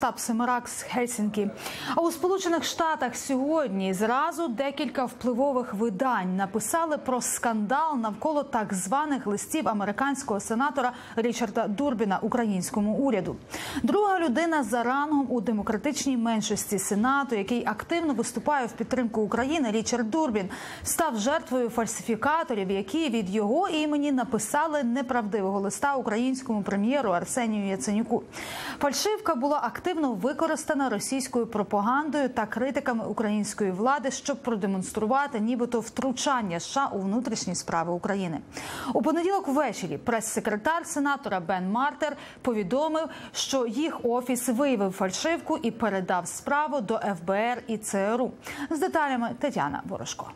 Штаб Семерак з Хельсінкі. А у Сполучених Штатах сьогодні зразу декілька впливових видань написали про скандал навколо так званих листів американського сенатора Річарда Дурбіна українському уряду. Друга людина за рангом у демократичній меншості сенату, який активно виступає в підтримку України. Річард Дурбін став жертвою фальсифікаторів, які від його імені написали неправдивого листа українському прем'єру Арсенію Яценюку. Фальшивка була активно використана російською пропагандою та критиками української влади, щоб продемонструвати, нібито втручання США у внутрішні справи України. У понеділок ввечері прес-секретар сенатора Бен Мартер повідомив, що їх офіс виявив фальшивку і передав справу до ФБР і ЦРУ. З деталями Тетяна Ворожко.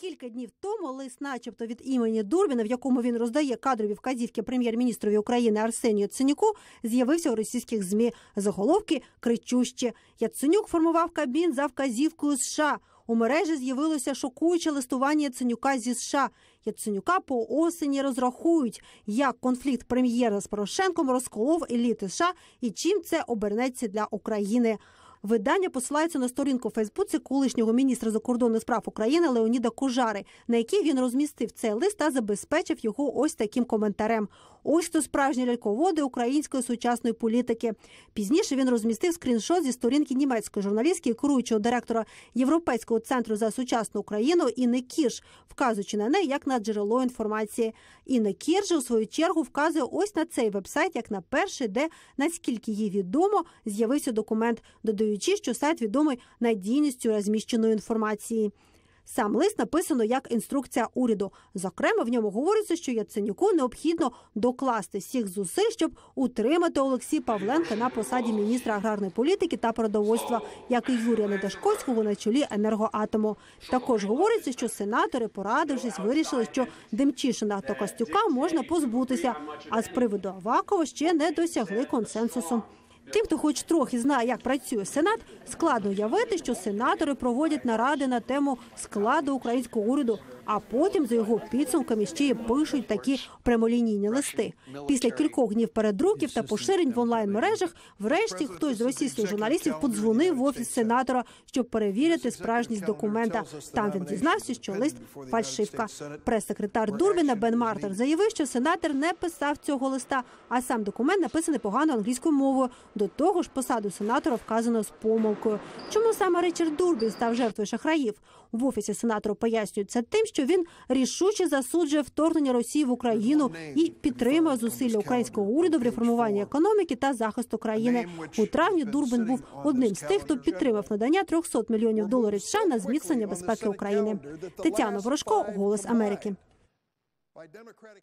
Кілька днів тому лист, начебто від імені Дурбіна, в якому він роздає кадрові вказівки прем'єр-міністрові України Арсенію Яценюку, з'явився у російських змі. Заголовки кричущі. Яценюк формував кабін за вказівкою США. У мережі з'явилося шокуюче листування Яценюка зі США. Яценюка по осені розрахують, як конфлікт прем'єра з Порошенком розколов еліти США і чим це обернеться для України. Видання посилається на сторінку Фейсбуці колишнього міністра закордонних справ України Леоніда Кожари, на якій він розмістив цей лист та забезпечив його ось таким коментарем. Ось то справжні ляльководи української сучасної політики. Пізніше він розмістив скріншот зі сторінки німецької журналістки, керуючого директора Європейського центру за сучасну Україну Інни Кірш, вказуючи на неї як на джерело інформації. Інна Кірш у свою чергу вказує ось на цей вебсайт, як на перший, де наскільки їй відомо, з'явився документ, додаючи, що сайт відомий надійністю розміщеної інформації. Сам лист написано як інструкція уряду. Зокрема, в ньому говориться, що Яценюку необхідно докласти всіх зусиль, щоб утримати Олексія Павленка на посаді міністра аграрної політики та продовольства, як і Юрія Недашковського на чолі енергоатому. Також говориться, що сенатори, порадившись, вирішили, що Демчишина та Костюка можна позбутися. А з приводу Авакова ще не досягли консенсусу. Тим, хто хоч трохи знає, як працює сенат, складно уявити, що сенатори проводять наради на тему складу українського уряду, а потім за його підсумками ще й пишуть такі прямолінійні листи. Після кількох днів передруків та поширень в онлайн мережах, врешті хтось з російських журналістів подзвонив в офіс сенатора, щоб перевірити справжність документа. Там він дізнався, що лист фальшивка. Прес-секретар Дурбіна Бен Мартер заявив, що сенатор не писав цього листа, а сам документ написаний погано англійською мовою. До того ж, посаду сенатора вказано з помилкою. Чому саме Ричард Дурбін став жертвою шахраїв? В офісі сенатора пояснюють це тим, що він рішуче засуджує вторгнення Росії в Україну і підтримує зусилля українського уряду в реформуванні економіки та захисту країни. У травні Дурбін був одним з тих, хто підтримав надання 300 мільйонів доларів США на зміцнення безпеки України. Тетяна Ворожко, Голос Америки. by Democratic.